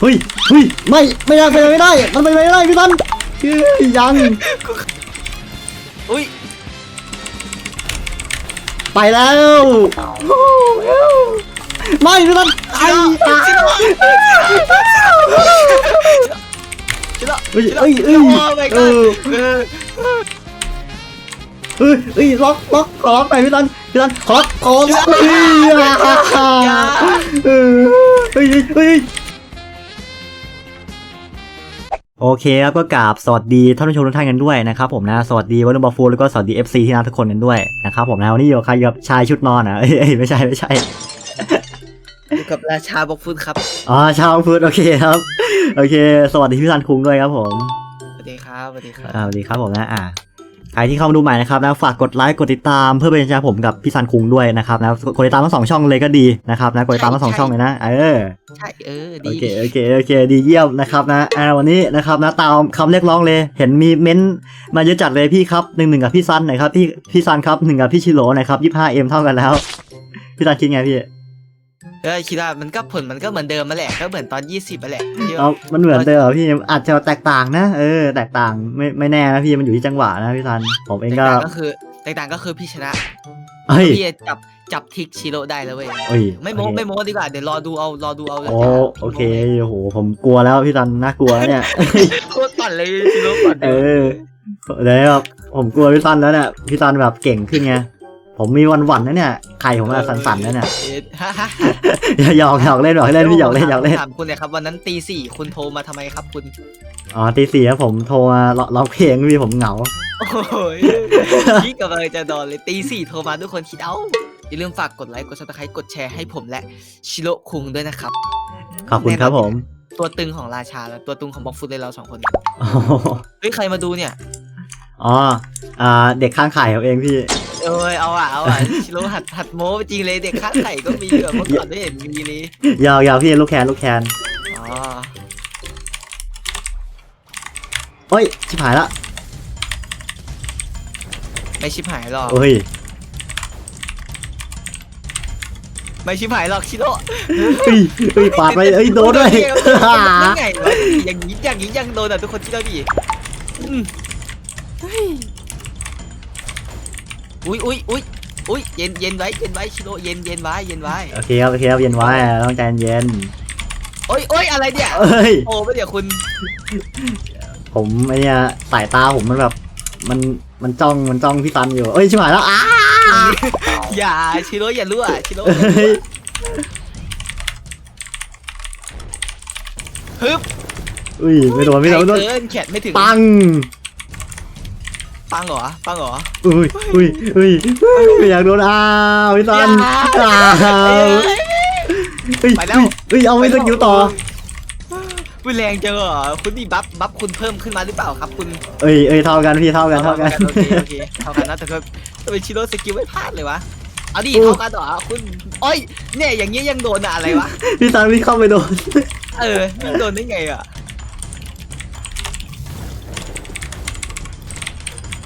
เฮ้ยเฮ้ยไม่ไม่ได้ไปนไปไม่ได้ มันไปนไปไม่ได้พี่ตันเฮ้ยยังอุ้ยไปแล้วไม่พี่ตันไอ้ชิโร่ชิโร่เฮ้ยเอ้ยเอ้ยโอ้ my เอ god อเออเฮ้ยเฮ้ยล็อกล็อกขอล็อกหน่อยพี่ตันพี่ตันขอล็อกขอล็อกเฮ้ยเออเฮ้ยเฮ้ย โอเคครับก็กราบสวัสดีท่านผู้ชมทุกท่านกันด้วยนะครับผมนะสวัสดีวันนบอฟูแล้วก็สวัสดี FC ที่น่าทุกคนกันด้วยนะครับผมนะวันนี้อยู่กับใครอยู่กับชายชุดนอนอะเอ้ยเอ้ยไม่ใช่ไม่ใช่อยู่กับราชาบอกฟุตครับอ๋อชาวพุทธโอเคครับโอเค สวัสดีพี่ซันคุงด้วยครับผม สวัสดีครับสวัสดีครับ อ่าสวัสดีครับผมนะอ่าใค รที่เข้ามาดูใหม่นะครับนะฝากกดไลค์กดติดตามเพื่อเป็นกำลังใจให้ผมกับพี่ซันคุงด้วยนะครับนะกดติดตามทั้งสองช่องเลยก็ดีนะครับนะกดติดตามทั้งสองช่องเลยนะเออใช่เออโอดีเคโอเคโอเคดีเยี่ยมนะครับนะอ่าวันนี้นะครับนะตามคำเรียกร้องเลย เห็นมีเม้นต์มาเยอะจัดเลยพี่ครับหนึ่งหนึ่งกับพี่ซันหน่อยครับพี่พี่ซันครับหนึ่งกับพี่ชิโร่หน่อยครับยี่ห้าเอ็มเท่ากันแล้วพี่ซันคิดไงพี่ เออคิดว่ามันก็ผลมันก็เหมือนเดิมมาแหละก็เหมือนตอนยี่สิบมาแหละที่ว่าเอามันเหมือนเดิมเหรอพี่อาจจะแตกต่างนะเออแตกต่างไม่ไม่แน่นะพี่มันอยู่ที่จังหวะนะพี่ซันผมเองแตกก็ต่างก็คือแตกต่างก็คือพี่ชนะเฮ้ย พี่จับจับทิกชิโร่ได้แล้วเว้ยเอ้ยไม่โม้โอเค ไม่โม้ดีกว่าเดี๋ยวรอดูเอารอดูเอาโอ้โอเคโอ้โหผมกลัวแล้วพี่ซันน่ากลัวเนี่ย โคตรปั่นเลยชิโร่ปั่นเออเดี๋ยวแบบผมกลัวพี่ซันแล้วเนี่ยพี่ซันแบบเก่งขึ้นไง ผมมีวันหวันๆนะเนี่ยไข่ผมอะสั่นๆนะเนี่ยเอ๊ะฮ่าฮ่าหยอกหยอกเล่นหยอกเล่นพี่หยอกเล่นหยอกเล่นถามคุณเลยครับวันนั้นตีสี่คุณโทรมาทำไมครับคุณ อ๋อตีสี่ครับผมโทรมาร้องร้องเพลงพี่ผมเหงา โอ้ยพี่กำลังจะนอนเลยตีสี่โทรมาทุกคนคิดเอาอย่าลืมฝากกดไลค์กดซับสไครต์กดแชร์ให้ผมและชิโร่คุงด้วยนะครับ ขอบคุณครับผมตัวตึงของราชาและตัวตึงของบ็อกฟุตเลยเราสองคนอ๋อเฮ้ยใครมาดูเนี่ย อ๋ออ่าเด็กข้างไข่เขาเองพี่ เอ้ยเอาอะเอาอะชิโร่หัดหัดโม้จริงเลยเด็กข้างไข่ก็มีแบบเมื่อก่อนไม่เห็นมีเลยยาวยาวพี่ลูกแคนลูกแคนอ๋อเฮ้ยชิบหายละไม่ชิบหายหรอกเฮ้ยไม่ชิบหายหรอกชิโร่เฮ้ยเฮ้ยปาดไปเอ้ยโดนด้วยยังไงวะอย่างนี้อย่างนี้ยังโดนอะทุกคนชิโร่ดิอืมเฮ้ย อุ้ยอุ้ยอุ้ยอุ้ยเย็นเย็นไว้เย็นไว้ชิโร่เย็นเย็นไว้เย็นไว้โอเคครับโอเคครับเย็นไว้ต้องใจเย็นโอ้ยโอ้ยอะไรเนี่ยเอ้ย โอ้ไม่เดี๋ยวคุณผมไอ้เนี่ยสายตาผมมันแบบ มันมันจ้องมันจ้องพี่ตันอยู่ เอ้ยชิบหายแล้วอ้าอย่าชิโร่อย่ารั่วชิโร่เฮ้ยฮึบอุ้ยไม่โดนไม่โดนไม่โดนไกลเกินแขนไม่ถึงปัง ปังเหรอ ปังเหรอ อุ้ยอุ้ยอุ้ยไม่อยากโดนอ้าวพี่ตันอย่าอ้าวเฮ้ยไปแล้ว เฮ้ยเอาไม่สกิลต่อวิแรงจังเหรอคุณนี่บัฟบัฟคุณเพิ่มขึ้นมาหรือเปล่าครับคุณ เอ้ยเอ้ยเท่ากันพี่เท่ากันเท่ากันโอเคโอเคเท่ากันนะแต่ก็ทำไมชิโร่สกิลไม่พลาดเลยวะเอาดิโอ้เท่ากันเหรอคุณโอ้ยเนี่ยอย่างเงี้ยยังโดนอะอะไรวะพี่ตันพี่เข้าไปโดน เออยังโดนได้ไงอะ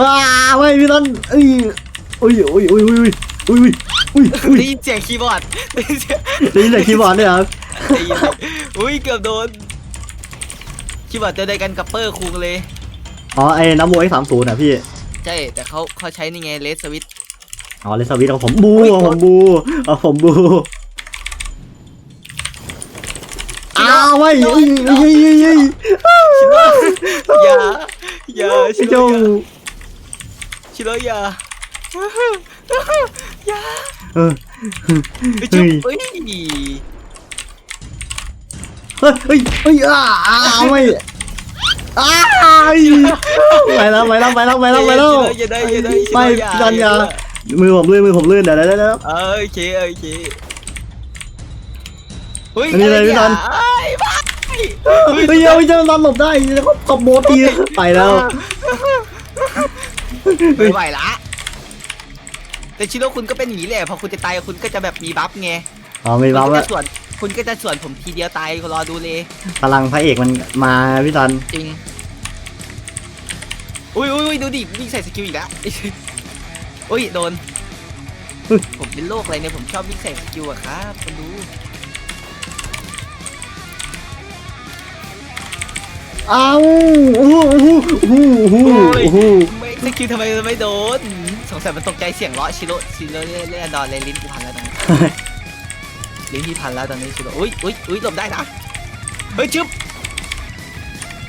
ว้าวไม่พี่ต้นเอ้ยอุ้ยอุ้ยอุ้ยอุ้ยอุ้ยอุ้ยอุ้ยได้ยินเสียงคีย์บอร์ดได้ยินเสียงคีย์บอร์ดด้วยครับไอุ้ยเกือบโดนคีย์บอร์ดจะได้กันกับเปอร์คุงเลยอ๋อไอ้น้ำโวไอ็สามศูนย์นะพี่ใช่แต่เขาเขาใช้นี่ไงเลสสวิตอ๋อเลสสวิตของผมบูของผมบูเอาผมบูอ้าวไม่ยี่ยี่ยี่ยี่อย่าอย่าชิจง ย่าชิโร่อย่าอย่าเออไปจุ๊บเอ้ยเฮ้ยเฮ้ยเฮ้ยอ้าอ้าวไม่อ้าวไปแล้วไปแล้วไปแล้วไปแล้วไปแล้วอย่าได้อย่าได้ไม่พี่ตันอย่ามือผมลื่นมือผมลื่นเดี๋ยวเดี๋ยวเดี๋ยวเออโอเคโอเคเฮ้ยอันนี้เลยพี่ตันเอ้ยบ้าเฮ้ยเอาไปเจอตันหลบได้แล้วก็ขบโมตีไปแล้ว ไม่ไหวละ แต่ชิโร่คุณก็เป็นอย่างนี้แหละพอคุณจะตายคุณก็จะแบบมีบัฟไงอ๋อไม่คุณรับก็แล้วจะสวนคุณก็จะสวนผมทีเดียวตายรอดูเลย พลังพระเอกมันมาพี่ตันจริง อุ้ยอุ้ยอุ้ยดูดิวิ่งใส่สกิลอีกแล้วอุ้ยโดน ผมเป็นโรคอะไรเนี่ยผมชอบวิ่งใส่สกิลอะครับคุณดูอ้าวโอ้โหโอ้โหโอ้โหโอ้โหไม่ สกิลทำไมมันไม่โดน สงสัยมันตกใจเสียงเลาะชิโร่ชิโร่เล่นเล่นดอนเลยลิ้นกูพันแล้วตอนนี้ลิ้นที่พันแล้วตอนนี้ชิโร่อุ้ยอุ้ยอุ้ยหลบได้นะเฮ้ยชึบ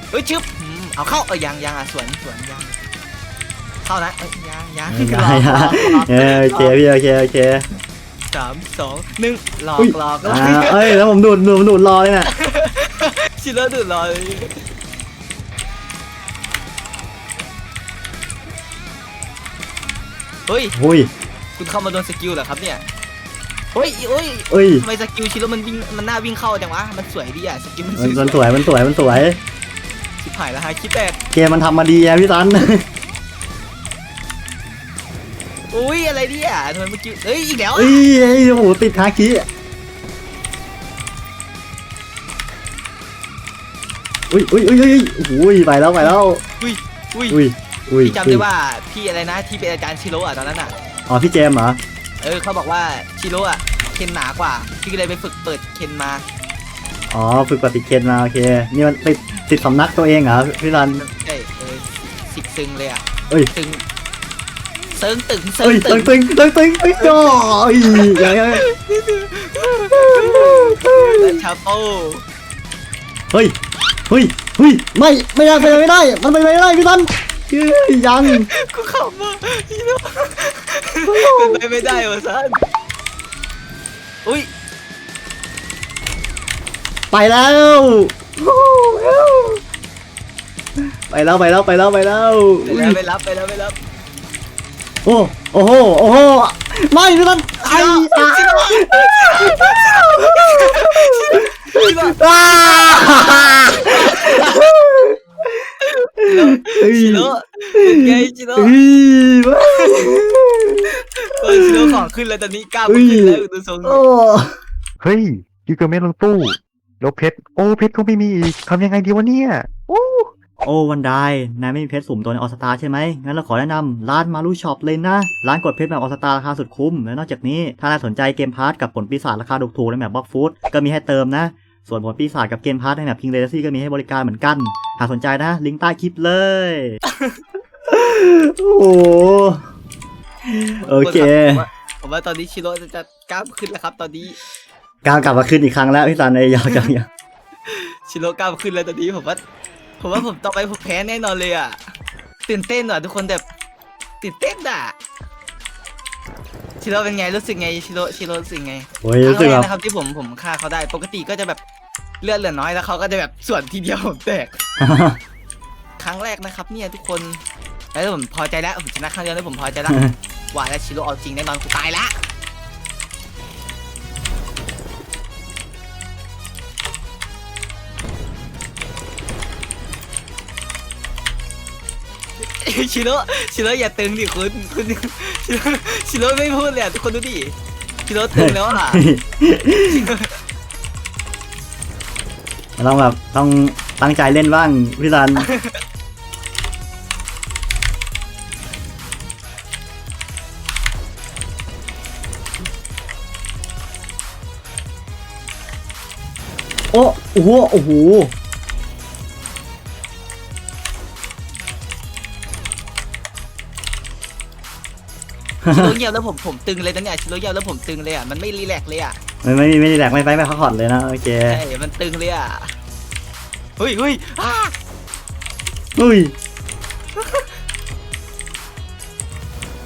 เฮ้ยชึบอืมเอาเข้าเออยังยังอะสวนสวนยังเข้านะเอ้ยยังยังไม่รอได้รอฮะรอเออโอเคพี่โอเคโอเคสามสองหนึ่งหลอกอุ้ยหลอกหลออ่ากเอ้ยแล้วผมดูดดูดดูดรอเลยน่ะ ชิโร่ดูดรอเลย เฮ้ย อุ้ย คุณเข้ามาโดนสกิลเหรอครับเนี่ยเฮ้ยเฮ้ยเอ้ยทำไมสกิลชิโร่มันวิ่งมันน่าวิ่งเข้าจังวะ มันสวยดีอะสกิลมันมันมันสวยมันสวยมันสวยชิบหายแล้วฮะคิดแตกเกมมันทำมาดีอะพี่ซันอุ้ยอะไรเนี่ยทำไมเมื่อกี้เฮ้ยอีกแล้วเอ้อะยเอ้ยโอ้โหติดฮาคิอุ้ยอุ้ยอุ้ยอุ้ยอุ้ยไปแล้วไปแล้วอุ้ยอุ้ยอุ้ย อุ้ยพี่จำได้ว่าพี่อะไรนะที่เป็นอาจารย์ชิโร่อะตอนนั้นอะอ๋อพี่เจมส์เหรอเออเขาบอกว่าชิโร่อะเคนหนากว่า พี่ก็เลยไปฝึกเปิดเคนมา อ๋อฝึกปฏิเคนมาโอเคนี่มันติดติดสำนักตัวเองเหรอพี่ซัน ใช่เออสิกซึงเลยอะเอ้ย ซึงเซิงตึงเซิเอ้งยตึตึงงตึงตึงตึงตึงจ่อเอ้ยยังไงและชาโป้เฮ้ยเฮ้ยเฮ้ยไม่ไม่ได้ไปนไปไม่ได้ มันไปนไปไม่ได้พี่ซัน เฮ้ยยังกูขำมากพี่โน่เป็นไปไม่ได้วะซันอุ้ยไปแล้วไปแล้วไปแล้วไปแล้วไปแล้วไปอุ้ยแล้วไปรับไปแล้วไปรับโอ้โอ้โหโอ้โหไม่พี่ซันไอ้ชิโร่ชิโร่อ้าชิโร่เฮ้ย ชิโร่เป็นไงชิโร่เฮ้ยเออชิโร่ของขึ้นแล้วตอนนี้กล้ามมันขึ้นแล้วดูทรงโอ้เฮ้ยกิเกอร์เมนลงตู้แล้วเพชรโอ้เพชรก็ไม่มีอีกทำยังไงดีวะเนี่ยโอ้โอ้วันไดนายไม่มีเพชรสุ่มตัวในออสตาใช่ไหมงั้นเราขอแนะนำร้านมารูช็อปเลยนะ ร้านกดเพชรแบบออสตาราคาสุดคุ้ม และนอกจากนี้ ถ้านายสนใจเกมพาร์ทกับผลปีศาจราคาถูกๆในแบบบล็อกฟูดก็มีให้เติมนะ ส่วนผลปีศาจกับเกมพาร์ทในแบบพิงเลซี่ก็มีให้บริการเหมือนกัน หากสนใจนะ ลิงก์ใต้คลิปเลย โอ้โหโอเค ผมว่าผมว่าตอนนี้ชิโร่จะจะกล้ามขึ้นแล้วครับ ตอนนี้กาวกลับมาขึ้นอีกครั้งแล้วพี่ซันไอ้ยาวจังยังชิโร่กล้ามขึ้นแล้วตอนนี้ผมว่า ผมว่าผมต่อไปผมแพ้แน่นอนเลยอะตื่นเต้นอะทุกคนแบบตื่นเต้นอะ ชิโร่เป็นไงรู้สึกไงชิโร่ชิโร่รู้สึกไงโอ้ยครั้รู้งสึแรกกแบบนะครับที่ผมผมฆ่าเขาได้ปกติก็จะแบบเลือดเหลือน้อยแล้วเขาก็จะแบบส่วนทีเดียวผมแตก ครั้งแรกนะครับเนี่ยทุกคนแล้วผมพอใจแล้วผมชนะครั้งเดียวแล้วผมพอใจแล้วว่าแล้วชิโร่เอาจริงแน่นอนกูตายละ ชิโร่ชิโร่อย่าตึงดิคุณคุณชิโร่ชิโร่ไม่พูดเลยอะทุกคนดูดิชิโร่ตึงแล้วอะต้องแบบต้องตั้งใจเล่นบ้างพี่ซันโอ้โหโอ้โห ชิโร่เงียบแล้วผมผมตึงเลยนะเนี่ยชิโร่เงียบแล้วผมตึงเลยอะมันไม่รีแลกซ์เลยอะไม่ไม่ไม่ได้แหลกไม่ไปไม่พักผ่อนเลยนะโอเคใช่มันตึงเลยอะเฮ้ยเฮ้ยอ้าอุ้ย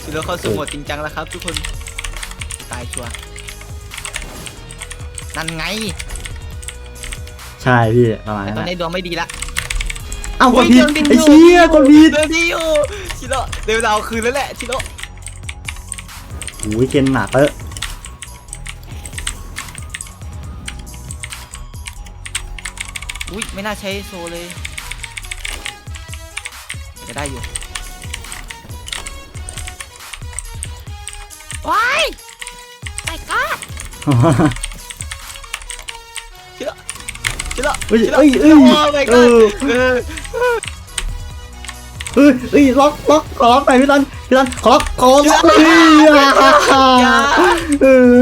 ชิโร่เข้าสู่โหมดจริงจังแล้วครับ ทุกคนตายชัวร์นั่นไงใช่พี่ประมาณแต่นั้นตอนแหละนี้ดวงไม่ดีละ เอ้ากดฮ้ยผิดดินไอ้เชี่ยกดผิดเดินที่อยู่ชิโร่เดี๋ยวเราเอาคืนแล้วแหละชิโร่ โอ้ยเกนหนาเตอะอุ้ยไม่น่าใช้โซเลยแต่ก็ได้อยู่ว้ายไอ้ก้าชิโร่ชิโร่เอ้ยชิโร่เอ้ยเอ้ยโอ้ my เอ god อเออเอ้ยเอ้ยล็อกล็อกขอล็อกหน่อยพี่ตัน พี่ตันขอล็อกขอล็อกเฮ้ยอย่าเออ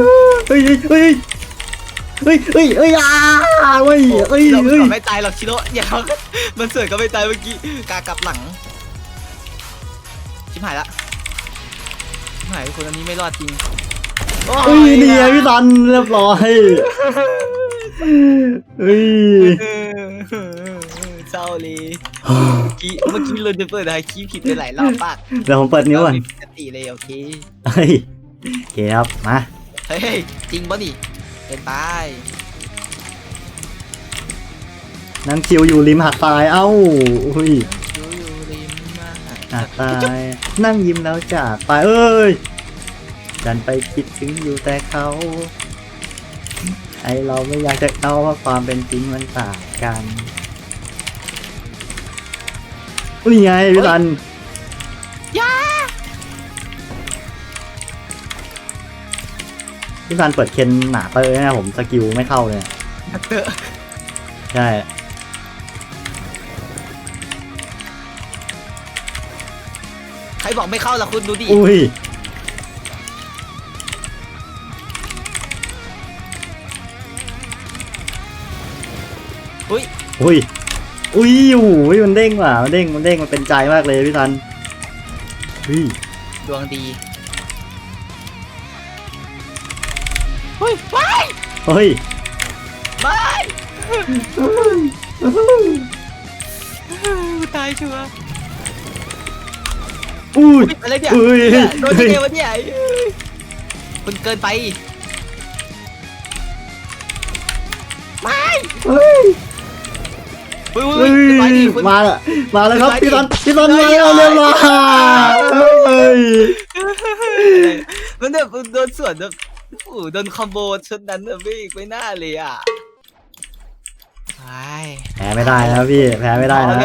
เฮ้ยเฮ้ยเฮ้ยเฮ้ยเฮ้ยเฮ้ยอ้าเฮ้ยเฮ้ยเราเฮ้ยไม่ตายหรอกชิโร่อย่ามันเสือกก็ไม่ตายเมื่อกี้กากลับหลังชิบหายละชิบหายคนอันนี้ไม่รอดจริงโอ้เฮ้ยนี่ไงพี่ตันเรียบร้อยเฮ้ย เออเศร้าเลยเมื่อกี้เมื่อกี้เราจะเปิดไฮคีย์ผิดไปหลายรอบปากเดี๋ยวผมเปิดนิ้วก่อนเรามีปกติเลยโอเคเฮ้ยโอเคครับมาเฮ้ยจริงปะนี่เป็นไปนั่งชิวอยู่ริมหาดทรายเอ้าอุ้ยอยู่อยู่ริมมาหาดทรายนั่งยิ้มแล้วจากไปเอ้ยดันไปคิดถึงอยู่แต่เขาไอเราไม่อยากจะเอาว่าความเป็นจริงมันต่างกัน นี่ไงพี่ตันยาพี่ตันเปิดเคนหนาเตอร์นะผมสกิลไม่เข้าเลยเตอะใช่ใครบอกไม่เข้าล่ะคุณดูดิอุ้ยอุ้ยอุ้ย อุ้ยโอ้ยมันเด้งว่ะมันเด้งมันเด้งมันเป็นใจมากเลยพี่ตันอุ้ยดวงดีเฮ้ยไปเฮ้ยไปตายชัวร์อุ้ยอะไรเนี่ยอุ้ยเนี่ยโดนยังไงวะเนี่ยเอ้ยคุณเกินไปไม่ เฮ้ยเฮ้ยไปดิคุณ มาละมาแล้วครับพี่ตันพี่ตันมาแล้วเรียบร้อยเฮ้ยมันแบบโดนสวนแบบโอ้โหโดนคอมโบชุดนั้นแบบไม่ไม่น่าเลยอะไปแพ้ไม่ได้นะพี่แพ้ไม่ได้นะ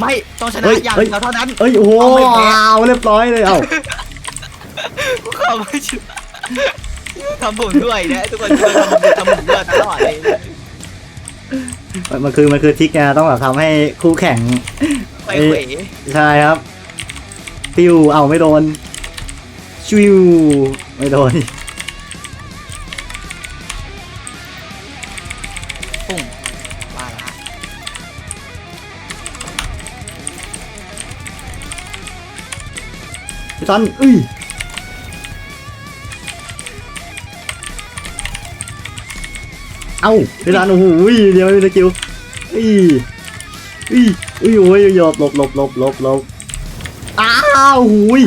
ไม่ต้องชนะเฮ้ยอย่างเฮ้ย เดียวเท่านั้น เอ้ยโอ้โหเอาไม่แพ้ว้าวเรียบร้อยเลยเอ้ากูข้าไม่ชนะทำผมด้วยนะทุกคนช่วยทำผมทำผมด้วยตลอดเลย มันมันคือมันคือทริกไงต้องแบบทำให้คู่แข่ง ไปเขวใช่ครับฟิวเอาไม่โดน ชิว ไม่โดน ปุ้งว่าละพี่ตันอุ้ย เอ้าพี่ตันโอ้โหอุ้ยเดี๋ยวไม่มีสกิลอุ้ยอุ้ยอุ้ยโอ้ยหยบหลบหลบหลบหลบหลบอ้าวหุย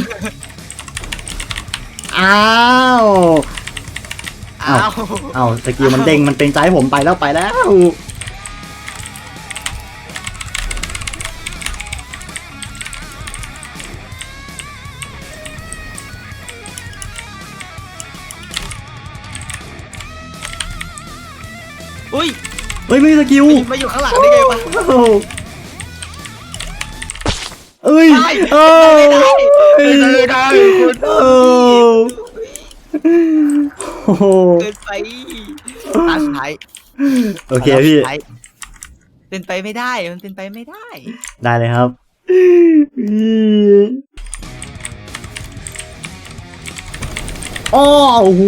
อ้าวอ้าวเอ้าสกิลมันเด้งมันเป็นใจให้ผมไปแล้วไปแล้ว อุ้ยเฮ้ยไม่มีสกิลมาอยู่ข้างหลังได้ไงวะ โอ้โหเอ้ยได้เอ้ยไม่ได้ไม่ได้คุณ โอ้โอ้โหเกินไปตาสุดท้ายโอเคพี่ ตาสุดท้ายเป็นไปไม่ได้มันเป็นไปไม่ได้ได้เลยครับอ้อโอ้โห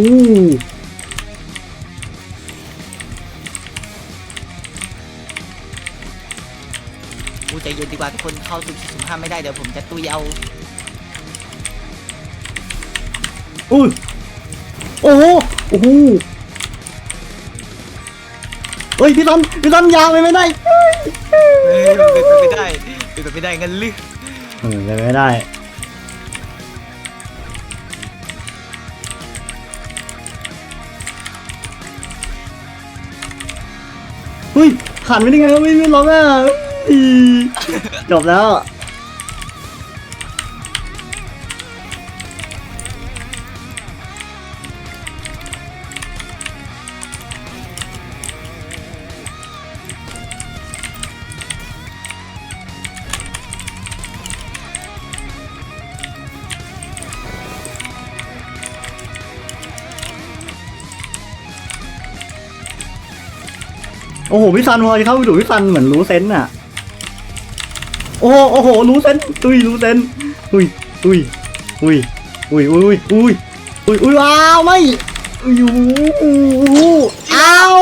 ใจเย็นดีกว่าทุกคนเข้าสุ่มสี่สุ่มห้าไม่ได้เดี๋ยวผมจะตุยเอาอุ้ยโอ้โหโอ้โหเฮ้ยพี่ตันพี่ตันยาวไปไม่ได้เฮ้ยเป็นไปไม่ได้เป็นไปไม่ได้งั้นลึกเออไปไม่ได้เฮ้ยผ่านไปได้ไงวะไม่ไม่ร้องอะอี จบแล้ว โอ้โหพี่ซันพอจะเข้าไปดูพี่ซันเหมือนรู้เซนส์อะ โอ้โหโอ้โหรู้เซนส์อุ้ยรู้เซนส์อุ้ยอุ้ยอุ้ยอุ้ยอุ้ยอุ้ยอุ้ยอุ้ยว้าวไม่อยู่อ้าว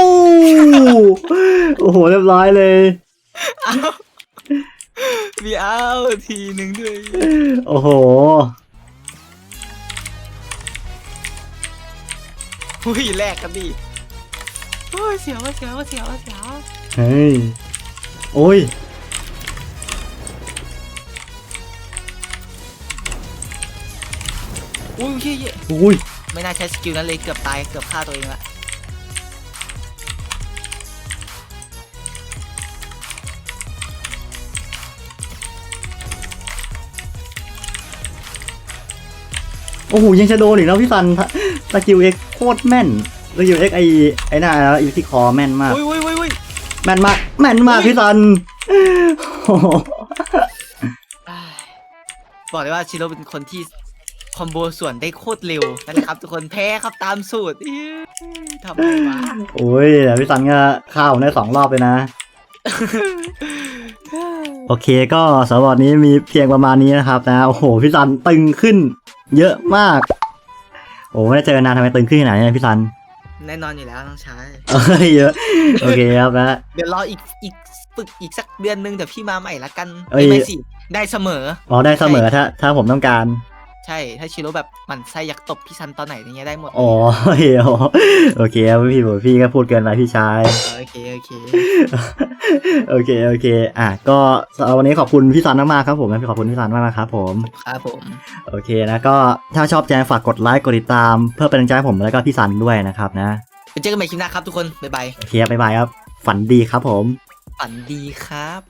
โอ้โหเรียบร้อยเลยมีเอาทีหนึ่งด้วย โอ้โหอุ้ยแลกกันดิโอ้ยเสียวเสียวเสียวเสียวเฮ้ยโอ้ย อุ้ยเฮ้ยเฮ้ยอุ้ยไม่น่าใช้สกิลนั้นเลยเกือบตายเกือบฆ่าตัวเองละโอ้โหยังจะโดนอีกแล้วพี่ซันสกิลเอ็กโคตรแม่นสกิลเอ็กไอไอหน้าแล้วอีที่คอแม่นมากอุ้ยอุ้ยอุ้ยอุ้ยแม่นมากแม่นมากพี่ซันโอ้โหอ้ายบอกเลยว่าชิโร่เป็นคนที่ คอมโบส่วนได้โคตรเร็วนั่นแหละครับทุกคนแพ้ครับตามสูตรอี้ทำไมวะโอ้ยแต่พี่ซันก็ฆ่าผมได้สองรอบเลยนะ โอเคก็สำหรับวันนี้มีเพียงประมาณนี้นะครับนะโอ้โหพี่ซันตึงขึ้น เยอะมาก โอ้ไม่ได้เจอกันนานทำไมตึงขึ้นขนาดนี้พี่ซันแน่นอนอยู่แล้วน้องชายเอ้ยเยอะโอเคครับนะเดี๋ยวรออีกอีกฝึกอีกสักเดือนนึงเดี๋ยวพี่มาใหม่ละกันเอ้ยไม่สิได้เสมออ๋อได้เสมอถ้าถ้าผมต้องการ ใช่ถ้าชิโร่แบบหมันไส้อยากตบพี่ซันตอนไหนอย่างเงี้ยได้หมดอ๋อโอเคอ๋อโอเคครับพี่ผมพี่ก็พูดเกินไปพี่ชายโอเคโอเคโอเคโอเค อะก็สำหรับวันนี้ขอบคุณพี่ซันมากๆครับผมนะขอบคุณพี่ซันมากๆครับผมครับผมโอเคนะก็ถ้าชอบใจฝากกดไลค์กดติดตาม เพื่อเป็นกำลังใจให้ผมแล้วก็พี่ซันด้วยนะครับนะไปเจอกันใหม่คลิปหน้าครับทุกคนบ๊ายบายโอเคครับบ๊ายบายครับ ฝันดีครับผม ฝันดีครับ